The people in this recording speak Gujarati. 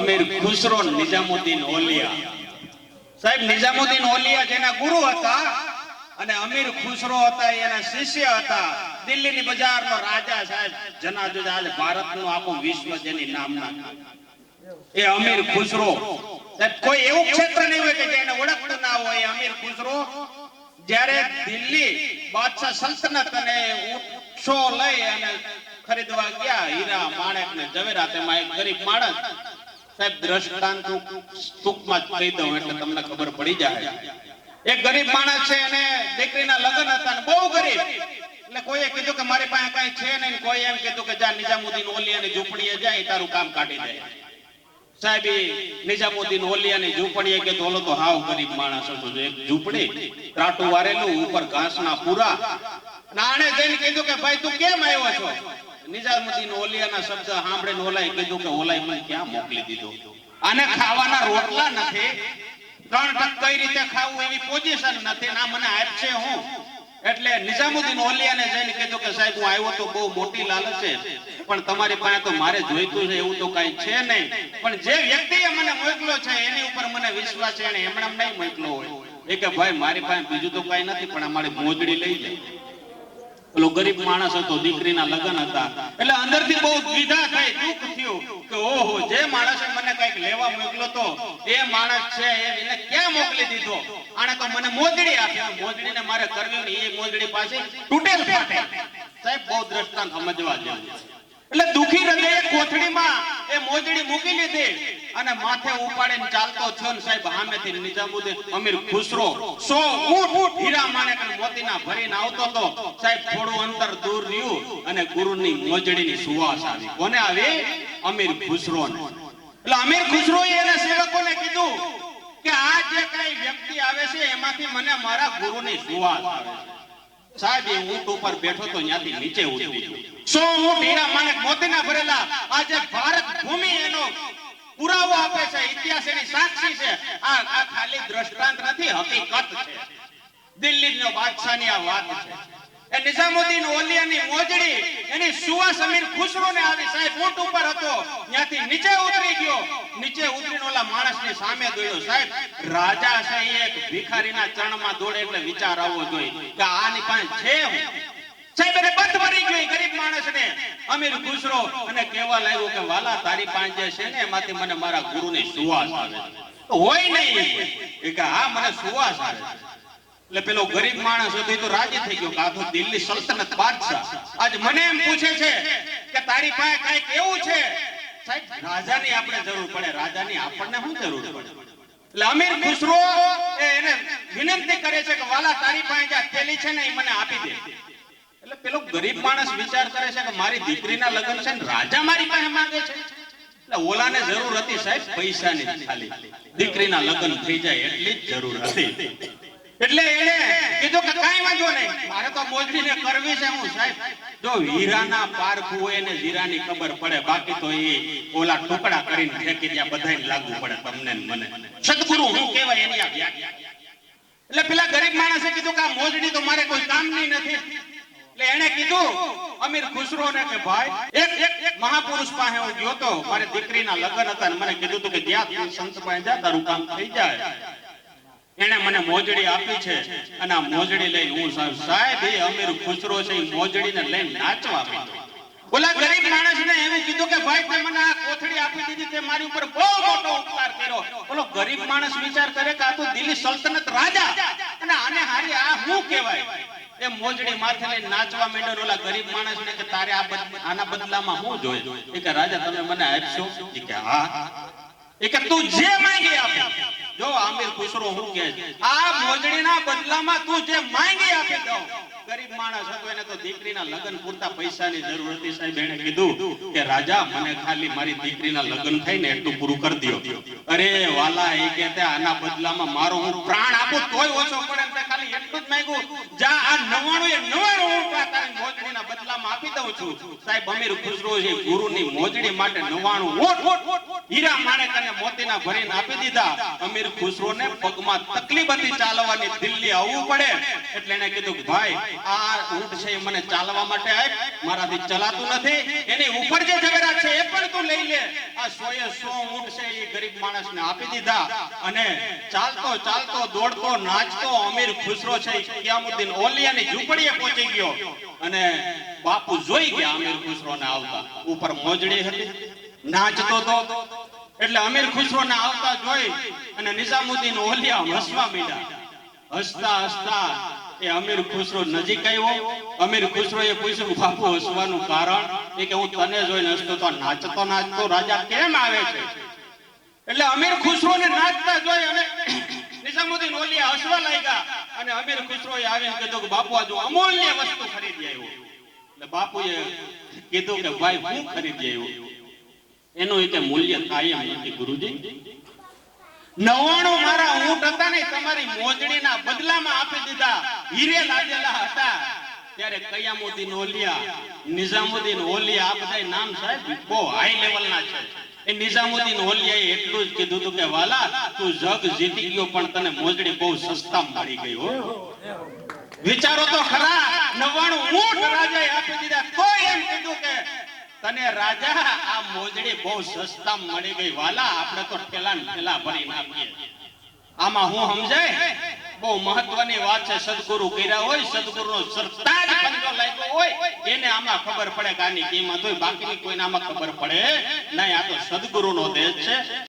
અમીર ખુસરો નિઝામુદ્દીન ઓલિયા. સાહેબ, નિઝામુદ્દીન ઓલિયા જેના ગુરુ હતા અને અમીર ખુસરો હતા, એના શિષ્ય હતા. દિલ્હીની બજારનો રાજા સાહેબ જનાજો આજે ભારતનું આખું વિશ્વ જેની નામના એ અમીર ખુસરો. કોઈ એવું ક્ષેત્ર નહીં હોય કે જેને ઓળખતું ના હોય અમીર ખુસરો. જ્યારે દિલ્હી બાદશાહ સલ્તનત અને ઊંટો લઈ અને ખરીદવા ગયા, હીરા માણેક ને જવેરાત, એમાં એક ગરીબ માણસ સાહેબ, દ્રષ્ટાંત ટૂંકમાં કહી દઉં એટલે તમને ખબર પડી જાય. એક ગરીબ માણસ છે અને દીકરીના લગ્ન હતા ને બહુ ગરીબ. એટલે કોઈએ કીધું કે મારી પાસે કઈ છે નહીં કોઈ એમ કીધું કે જા નિઝામુદ્દીન ઓલિયાની ઝૂંપડીએ જાય, તારું કામ કાઢી દે. સાહેબ નિઝામુદ્દીન ઓલિયાની ઝૂંપડીએ કે ઓલો તો હાવ ગરીબ માણસ હતો એક ઝૂંપડી, ત્રાટું વારેલું, ઉપર ઘાસના પૂરા. અને આણે જઈને કીધું કે, ભાઈ, તું કેમ આવ્યો છો? નિઝામુદ્દીન ઓલિયાના શબ્દ સાંભળીને ઓલાએ કીધું કે ઓલાએ મને ક્યાં મોકલી દીધો? આને ખાવાના રોટલા નથી. ત્રણ ટક કઈ રીતે ખાવું એવી પોઝિશન નથી. ના, મને આપશે હું. એટલે નિઝામુદ્દીન ઓલિયાને જઈને કીધું કે સાહેબ, હું આવ્યો તો બહુ મોટી લાલચ. છે પણ તમારી પાસે તો મારે જોઈતું છે, એવું તો કઈ છે નહીં. પણ જે વ્યક્તિએ મને મોકલ્યો છે, એની ઉપર મને વિશ્વાસ છે, એને એમણે નહીં મોકલ્યો હોય. એ કે, ભાઈ, મારી પાસે બીજું તો કઈ નથી, પણ અમારી મોજડી લઈ જાય પેલો ગરીબ માણસ હતો, દીકરીના લગ્ન હતા. એટલે અંદરથી બહુ દ્વિધા થઈ, દુઃખ થયું કે ઓહો, જે માણસે મને કંઈક લેવા મોકલો તો, એ માણસ છે એને ક્યાં મોકલી દીધો? આને તો મને મોજડી આપી મોજડીને મારે કરવી ને એ મોજડી પાસે તૂટેલ ફાટે. સાહેબ, બહુ દ્રષ્ટાંત સમજવા જેવું. એટલે દુખી હૃદયે કોથળીમાં એ મોજડી મૂકી લીધી. અને માથે ઉપાડીને ચાલતો થયો સાહેબ સામેથી નિઝામુદ્દીન અમીર ખુસરો. સો ઊંટ હીરા માણેક મોતીના ભરીને આવતો તો સાહેબ, થોડું અંતર દૂર રહ્યું અને ગુરુની મોજડીની સુવાસ આવી. કોને આવી? અમીર ખુસરો એટલે અમીર ખુસરો એને સેવકોને કીધું કે આ જે કઈ વ્યક્તિ આવે છે, એમાંથી મને મારા ગુરુની સુવાસ આવે સાહેબ, એ ઊંટ ઉપર બેઠો તો ત્યાંથી નીચે ઉતરી સો ઊંટ હીરા માણેક મોતીના ભરેલા આજે ભારત ભૂમિ એનો પુરાવો આપે છે ઇતિહાસ એની સાક્ષી છે. આ આ ખાલી દ્રષ્ટાંત નથી, હકીકત છે. દિલ્હીનો બાદશાહની આ વાત છે. એ નિઝામુદ્દીન ઓલિયાની મોજડી, એની સુવાસ અમીર ખુસરોને આવી, સાહેબ, ઊંટ ઉપર હતો. ત્યાંથી નીચે ઉતરી ગયો. નીચે ઉતરીને ઓલા માણસની સામે દોડ્યો. સાહેબ, રાજા છે એક ભિખારીના ચરણમાં દોડે એટલે વિચાર આવવો જોઈએ કે આની પાસે છે હું સાહેબ એને બંધ મરી ગયો એ ગરીબ માણસને અમીર ખુસરો અને કહેવા લાગ્યો કે વાલા, તારી પાંજે છે ને, એમાંથી મને મારા ગુરુની સુવાસ આવે હોય નહીં. એ કે હા, મને સુવાસ આવે એટલે પેલો ગરીબ માણસ હતો તો રાજી થઈ ગયો કે દિલ્હી સલ્તનત બાદશાહ. આજ મને એમ પૂછે છે કે તારી પાસે કંઈક એવું છે? રાજાની આપણે જરૂર પડે. રાજાની આપણને શું જરૂર પડે? એટલે અમીર ખુસરો એને વિનંતી કરે છે કે વાલા, તારી પાસે જે થેલી છે ને, એ મને આપી દે. એટલે પેલો ગરીબ માણસ વિચાર કરે છે કે મારી દીકરીના લગ્ન છે ને રાજા મારી પાસે માંગે છે. એટલે ઓલાને જરૂર હતી સાહેબ પૈસાની ખાલી. દીકરીના લગ્ન થઈ જાય એટલી જ જરૂર હતી. એટલે એને કીધું કે કાંઈ વાંધો નહીં. મારે તો મોજડીને કરવી છે હું, સાહેબ. જો હીરાના પારખું હોય ને હીરાની ખબર પડે, બાકી તો એ ઓલા ટુકડા કરીને ફેંકી ત્યાં બધાને લાગુ પડે તમને મને. સદગુરુ હું કહેવાય એની આ એટલે પેલા ગરીબ માણસે કીધું કે આ મોજડી તો મારે કોઈ કામની નથી. એટલે એને કીધું, અમીર ખુસરો ને કે, ભાઈ, એક એક મહાપુરુષ પાસે હું ગયો તો મારી દીકરીના લગ્ન હતા મને કીધું કે જ્યાં સંત પાસે જા, તારું કામ થઈ જાય. એને મને મોજડી આપી છે અને આ મોજડી લઈને હું સાહેબ એ અમીર ખુસરો છે, એ મોજડીને લઈને નાચવા ઓલા ગરીબ માણસને એવું કીધું કે, ભાઈ, તે મને આ કોથળી આપી દીધી, તે મારી ઉપર બહુ મોટો ઉપકાર કર્યો. ઓલો ગરીબ માણસ વિચાર કરે કે આ તો દિલ્હી સલ્તનત રાજા, અને આને હારી આ શું કહેવાય? એ મોજડી માથે નાચવા માંડ્યો ને ઓલા ગરીબ માણસને કે તારે આ આના બદલામાં હું જોઈએ એ કે, રાજા, તમે મને આપશો? એ કે, હા. એ કે, તું જે માંગી આપે. જો આમિર ખુસરો હું કે, આ મોજડીના બદલામાં તું જે માંગી આપી દઉં ગરીબ માણસ હતો, એને તો દીકરીના લગ્ન પૂરતા પૈસાની જરૂર હતી સાહેબ. એને કીધું કે, રાજા, મને ખાલી મારી દીકરીના લગ્ન થાય ને એટલું પૂરું કરી દો અરે, વાલા, એ કે આના બદલામાં મારો હું પ્રાણ આપું, તોય ઓછો પડે ને ખાલી એટલું જ માંગ્યું. જા, આ નવાણું એ નવાણું હું આ તારી મોજડીના બદલામાં આપી દઉં છું. સાહેબ, અમીર ખુસરો છે, ગુરુની મોજડી માટે નવાણું ઓટ હીરા માણેક અને મોતીના ભરીને આપી દીધા. અમીર ખુસરોને પગમાં તકલીફ હતી ચાલવાની, દિલ્હી આવવું પડે. એટલે એને કીધું કે, ભાઈ આ ઊંટ છે મને ચાલવા માટે આપ મારાથી ચલાતું નથી. એની ઉપર જે ઝઘડા છે એ પણ તું લઈ લે. આ સોએ સો ઊંટ છે એ ગરીબ માણસને આપી દીધા અને ચાલતો ચાલતો, દોડતો, નાચતો, અમીર ખુસરો છે કિયામુદ્દીન ઓલિયાની ઝૂંપડીએ પહોંચી ગયો. અને બાપુ જોઈ ગયા અમીર ખુસરોને આવતા. ઉપર મોજડી હતી, નાચતો તો. એટલે અમીર ખુસરોને આવતા જોઈ અને નિઝામુદ્દીન ઓલિયા હસવા મીડા હસતા હસતા એ અમીર ખુસરો નજીક આવ્યો. અમીર ખુસરોએ પૂછ્યું, બાપુ, હસવાનું કારણ? એ કે, હું તને જોઈને હસતો તો નાચતો નાચતો રાજા કેમ આવે છે? એટલે અમીર ખુસરોને નાચતા જોઈ અને નિઝામુદ્દીન ઓલિયા હસવા લાગ્યા અને અમીર ખુસરોએ આવીને કીધું કે, બાપુ, આજુ અમૂલ્ય વસ્તુ ખરીદી આવ્યો. એટલે બાપુએ કીધું કે, ભાઈ, હું ખરીદી આવ્યો. એનું એક મૂલ્ય થાય એમ નથી, ગુરુજી. નવાણું મારા ઊંટ હતા ને, તમારી મોજડીના બદલામાં આપી દીધા. હીરે લાદેલા હતા. ત્યારે કયામુદ્દીન ઓલિયા, નિઝામુદ્દીન ઓલિયા, આ બધા નામ સાહેબ બહુ હાઈ લેવલના છે. એ નિઝામુદ્દીન ઓલિયાએ એટલું જ કીધું હતું કે, વાલા, તું જગ જીતી ગયો, પણ તને મોજડી બહુ સસ્તા મળી ગઈ હો. વિચારો તો ખરા નવાણું ઊંટ રાજાએ આપી દીધા કોઈ એમ કીધું કે તને રાજા, આ મોજડી બહુ સસ્તા મળી ગઈ. વાલા, આપણે તો ઠેલા ઠેલા ભરી નાખીએ. આમાં હું સમજાય? બહુ મહત્વની વાત છે, સદગુરુ કર્યા હોય, સદગુરુનો સરતાજ પંજો લાગ્યો હોય, એને આમાં ખબર પડે કે આની કિંમત હોય. બાકીની કોઈને આમાં ખબર પડે નહીં. આ તો સદગુરુ નો દેશ છે.